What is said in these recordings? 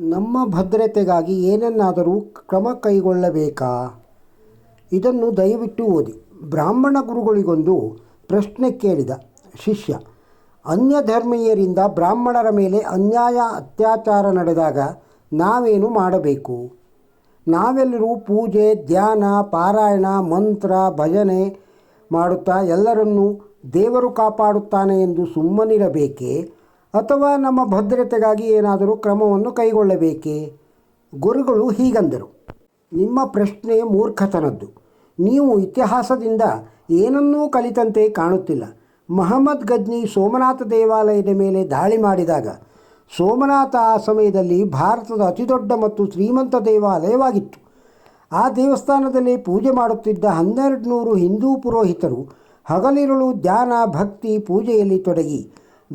ನಮ್ಮ ಭದ್ರತೆಗಾಗಿ ಏನನ್ನಾದರೂ ಕ್ರಮ ಕೈಗೊಳ್ಳಬೇಕಾ? ಇದನ್ನು ದಯವಿಟ್ಟು ಓದಿ. ಬ್ರಾಹ್ಮಣ ಗುರುಗಳಿಗೊಂದು ಪ್ರಶ್ನೆ ಕೇಳಿದ ಶಿಷ್ಯ. ಅನ್ಯ ಧರ್ಮೀಯರಿಂದ ಬ್ರಾಹ್ಮಣರ ಮೇಲೆ ಅನ್ಯಾಯ, ಅತ್ಯಾಚಾರ ನಡೆದಾಗ ನಾವೇನು ಮಾಡಬೇಕು? ನಾವೆಲ್ಲರೂ ಪೂಜೆ, ಧ್ಯಾನ, ಪಾರಾಯಣ, ಮಂತ್ರ, ಭಜನೆ ಮಾಡುತ್ತಾ ಎಲ್ಲರನ್ನೂ ದೇವರು ಕಾಪಾಡುತ್ತಾನೆ ಎಂದು ಸುಮ್ಮನಿರಬೇಕೇ? ಅಥವಾ ನಮ್ಮ ಭದ್ರತೆಗಾಗಿ ಏನಾದರೂ ಕ್ರಮವನ್ನು ಕೈಗೊಳ್ಳಬೇಕೇ? ಗುರುಗಳು ಹೀಗಂದರು. ನಿಮ್ಮ ಪ್ರಶ್ನೆ ಮೂರ್ಖತನದ್ದು. ನೀವು ಇತಿಹಾಸದಿಂದ ಏನನ್ನೂ ಕಲಿತಂತೆ ಕಾಣುತ್ತಿಲ್ಲ. ಮಹಮ್ಮದ್ ಗಜ್ನಿ ಸೋಮನಾಥ ದೇವಾಲಯದ ಮೇಲೆ ದಾಳಿ ಮಾಡಿದಾಗ ಸೋಮನಾಥ ಆ ಸಮಯದಲ್ಲಿ ಭಾರತದ ಅತಿದೊಡ್ಡ ಮತ್ತು ಶ್ರೀಮಂತ ದೇವಾಲಯವಾಗಿತ್ತು. ಆ ದೇವಸ್ಥಾನದಲ್ಲಿ ಪೂಜೆ ಮಾಡುತ್ತಿದ್ದ ಹನ್ನೆರಡು ನೂರು ಹಿಂದೂ ಪುರೋಹಿತರು ಹಗಲಿರುಳು ಧ್ಯಾನ ಭಕ್ತಿ ಪೂಜೆಯಲ್ಲಿ ತೊಡಗಿ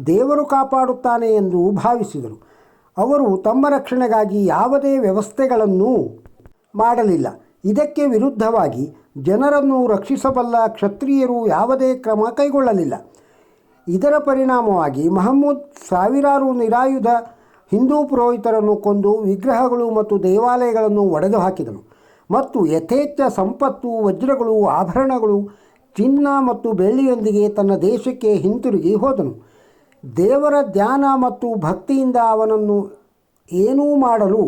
ದೇವರು ಕಾಪಾಡುತ್ತಾನೆ ಎಂದು ಭಾವಿಸಿದರು. ಅವರು ತಮ್ಮ ರಕ್ಷಣೆಗಾಗಿ ಯಾವುದೇ ವ್ಯವಸ್ಥೆಗಳನ್ನು ಮಾಡಲಿಲ್ಲ. ಇದಕ್ಕೆ ವಿರುದ್ಧವಾಗಿ ಜನರನ್ನು ರಕ್ಷಿಸಬಲ್ಲ ಕ್ಷತ್ರಿಯರು ಯಾವುದೇ ಕ್ರಮ ಕೈಗೊಳ್ಳಲಿಲ್ಲ. ಇದರ ಪರಿಣಾಮವಾಗಿ ಮಹಮ್ಮದ್ ಸಾವಿರಾರು ನಿರಾಯುಧ ಹಿಂದೂ ಪುರೋಹಿತರನ್ನು ಕೊಂದು ವಿಗ್ರಹಗಳು ಮತ್ತು ದೇವಾಲಯಗಳನ್ನು ಒಡೆದು ಹಾಕಿದನು ಮತ್ತು ಯಥೇಚ್ಛ ಸಂಪತ್ತು, ವಜ್ರಗಳು, ಆಭರಣಗಳು, ಚಿನ್ನ ಮತ್ತು ಬೆಳ್ಳಿಯೊಂದಿಗೆ ತನ್ನ ದೇಶಕ್ಕೆ ಹಿಂತಿರುಗಿ ಹೋದನು. ದೇವರ ಧ್ಯಾನ ಮತ್ತು ಭಕ್ತಿಯಿಂದ ಅವನನ್ನು ಏನೂ ಮಾಡಲು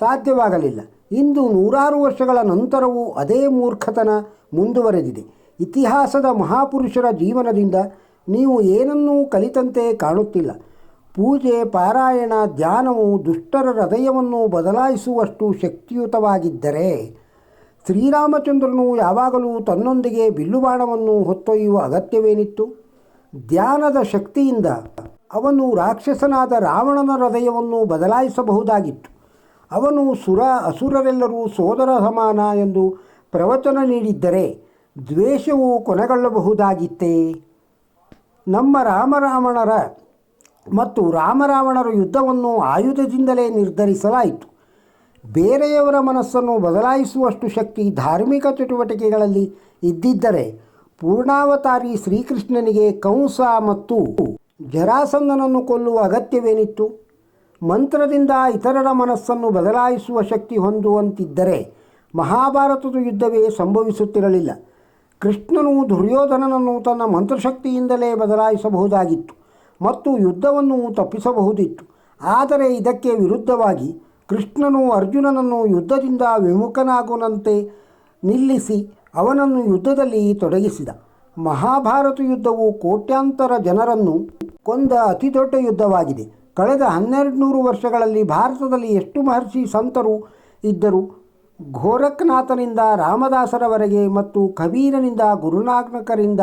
ಸಾಧ್ಯವಾಗಲಿಲ್ಲ. ಇಂದು ನೂರಾರು ವರ್ಷಗಳ ನಂತರವೂ ಅದೇ ಮೂರ್ಖತನ ಮುಂದುವರೆದಿದೆ. ಇತಿಹಾಸದ ಮಹಾಪುರುಷರ ಜೀವನದಿಂದ ನೀವು ಏನನ್ನೂ ಕಲಿತಂತೆ ಕಾಣುತ್ತಿಲ್ಲ. ಪೂಜೆ, ಪಾರಾಯಣ, ಧ್ಯಾನವು ದುಷ್ಟರ ಹೃದಯವನ್ನು ಬದಲಾಯಿಸುವಷ್ಟು ಶಕ್ತಿಯುತವಾಗಿದ್ದರೆ ಶ್ರೀರಾಮಚಂದ್ರನು ಯಾವಾಗಲೂ ತನ್ನೊಂದಿಗೆ ಬಿಲ್ಲುಬಾಣವನ್ನು ಹೊತ್ತೊಯ್ಯುವ ಅಗತ್ಯವೇನಿತ್ತು? ಧ್ಯಾನದ ಶಕ್ತಿಯಿಂದ ಅವನು ರಾಕ್ಷಸನಾದ ರಾವಣನ ಹೃದಯವನ್ನು ಬದಲಾಯಿಸಬಹುದಾಗಿತ್ತು. ಅವನು ಸುರ ಅಸುರರೆಲ್ಲರೂ ಸೋದರ ಸಮಾನ ಎಂದು ಪ್ರವಚನ ನೀಡಿದ್ದರೆ ದ್ವೇಷವು ಕೊನೆಗೊಳ್ಳಬಹುದಾಗಿತ್ತೇ? ನಮ್ಮ ರಾಮರಾವಣರ ಮತ್ತು ರಾಮರಾವಣರ ಯುದ್ಧವನ್ನು ಆಯುಧದಿಂದಲೇ ನಿರ್ಧರಿಸಲಾಯಿತು. ಬೇರೆಯವರ ಮನಸ್ಸನ್ನು ಬದಲಾಯಿಸುವಷ್ಟು ಶಕ್ತಿ ಧಾರ್ಮಿಕ ಚಟುವಟಿಕೆಗಳಲ್ಲಿ ಇದ್ದಿದ್ದರೆ ಪೂರ್ಣಾವತಾರಿ ಶ್ರೀಕೃಷ್ಣನಿಗೆ ಕಂಸ ಮತ್ತು ಜರಾಸಂಧನನ್ನು ಕೊಲ್ಲುವ ಅಗತ್ಯವೇನಿತ್ತು? ಮಂತ್ರದಿಂದ ಇತರರ ಮನಸ್ಸನ್ನು ಬದಲಾಯಿಸುವ ಶಕ್ತಿ ಹೊಂದುವಂತಿದ್ದರೆ ಮಹಾಭಾರತದ ಯುದ್ಧವೇ ಸಂಭವಿಸುತ್ತಿರಲಿಲ್ಲ. ಕೃಷ್ಣನು ದುರ್ಯೋಧನನನ್ನು ತನ್ನ ಮಂತ್ರಶಕ್ತಿಯಿಂದಲೇ ಬದಲಾಯಿಸಬಹುದಾಗಿತ್ತು ಮತ್ತು ಯುದ್ಧವನ್ನು ತಪ್ಪಿಸಬಹುದಿತ್ತು. ಆದರೆ ಇದಕ್ಕೆ ವಿರುದ್ಧವಾಗಿ ಕೃಷ್ಣನು ಅರ್ಜುನನನ್ನು ಯುದ್ಧದಿಂದ ವಿಮುಖನಾಗುವಂತೆ ನಿಲ್ಲಿಸಿ ಅವನನ್ನು ಯುದ್ಧದಲ್ಲಿ ತೊಡಗಿಸಿದ. ಮಹಾಭಾರತ ಯುದ್ಧವು ಕೋಟ್ಯಾಂತರ ಜನರನ್ನು ಕೊಂದ ಅತಿದೊಡ್ಡ ಯುದ್ಧವಾಗಿದೆ. ಕಳೆದ ಹನ್ನೆರಡು ನೂರು ವರ್ಷಗಳಲ್ಲಿ ಭಾರತದಲ್ಲಿ ಎಷ್ಟು ಮಹರ್ಷಿ ಸಂತರು ಇದ್ದರು? ಗೋರಖ್ನಾಥನಿಂದ ರಾಮದಾಸರವರೆಗೆ ಮತ್ತು ಕಬೀರನಿಂದ ಗುರುನಾನಕರಿಂದ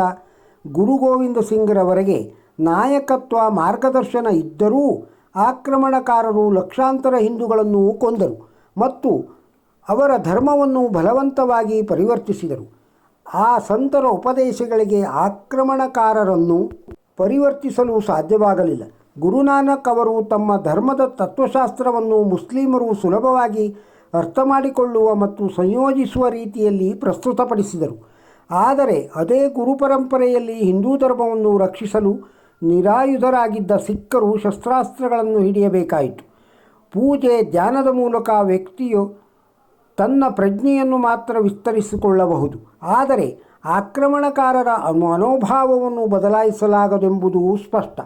ಗುರು ಗೋವಿಂದ ಸಿಂಗ್ರವರೆಗೆ ನಾಯಕತ್ವ ಮಾರ್ಗದರ್ಶನ ಇದ್ದರೂ ಆಕ್ರಮಣಕಾರರು ಲಕ್ಷಾಂತರ ಹಿಂದೂಗಳನ್ನು ಕೊಂದರು ಮತ್ತು ಅವರ ಧರ್ಮವನ್ನು ಬಲವಂತವಾಗಿ ಪರಿವರ್ತಿಸಿದರು. ಆ ಸಂತರ ಉಪದೇಶಗಳಿಗೆ ಆಕ್ರಮಣಕಾರರನ್ನು ಪರಿವರ್ತಿಸಲು ಸಾಧ್ಯವಾಗಲಿಲ್ಲ. ಗುರುನಾನಕ್ ಅವರು ತಮ್ಮ ಧರ್ಮದ ತತ್ವಶಾಸ್ತ್ರವನ್ನು ಮುಸ್ಲಿಮರು ಸುಲಭವಾಗಿ ಅರ್ಥ ಮಾಡಿಕೊಳ್ಳುವ ಮತ್ತು ಸಂಯೋಜಿಸುವ ರೀತಿಯಲ್ಲಿ ಪ್ರಸ್ತುತಪಡಿಸಿದರು. ಆದರೆ ಅದೇ ಗುರು ಪರಂಪರೆಯಲ್ಲಿ ಹಿಂದೂ ಧರ್ಮವನ್ನು ರಕ್ಷಿಸಲು ನಿರಾಯುಧರಾಗಿದ್ದ ಸಿಖ್ಖರು ಶಸ್ತ್ರಾಸ್ತ್ರಗಳನ್ನು ಹಿಡಿಯಬೇಕಾಯಿತು. ಪೂಜೆ, ಧ್ಯಾನದ ಮೂಲಕ ವ್ಯಕ್ತಿಯು ತನ್ನ ಪ್ರಜ್ಞೆಯನ್ನು ಮಾತ್ರ ವಿಸ್ತರಿಸಿಕೊಳ್ಳಬಹುದು. ಆದರೆ ಆಕ್ರಮಣಕಾರರ ಮನೋಭಾವವನ್ನು ಬದಲಾಯಿಸಲಾಗದೆಂಬುದು ಸ್ಪಷ್ಟ.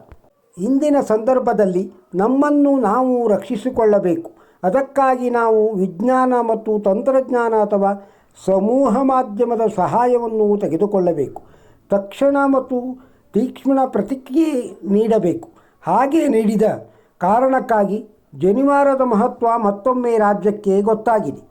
ಇಂದಿನ ಸಂದರ್ಭದಲ್ಲಿ ನಮ್ಮನ್ನು ನಾವು ರಕ್ಷಿಸಿಕೊಳ್ಳಬೇಕು. ಅದಕ್ಕಾಗಿ ನಾವು ವಿಜ್ಞಾನ ಮತ್ತು ತಂತ್ರಜ್ಞಾನ ಅಥವಾ ಸಮೂಹ ಮಾಧ್ಯಮದ ಸಹಾಯವನ್ನು ತೆಗೆದುಕೊಳ್ಳಬೇಕು. ತಕ್ಷಣ ಮತ್ತು ತೀಕ್ಷ್ಣ ಪ್ರತಿಕ್ರಿಯೆ ನೀಡಬೇಕು. ಹಾಗೆ ನೀಡಿದ ಕಾರಣಕ್ಕಾಗಿ ಜನಿವಾರದ ಮಹತ್ವ ಮತ್ತೊಮ್ಮೆ ರಾಜ್ಯಕ್ಕೆ ಗೊತ್ತಾಗಿದೆ.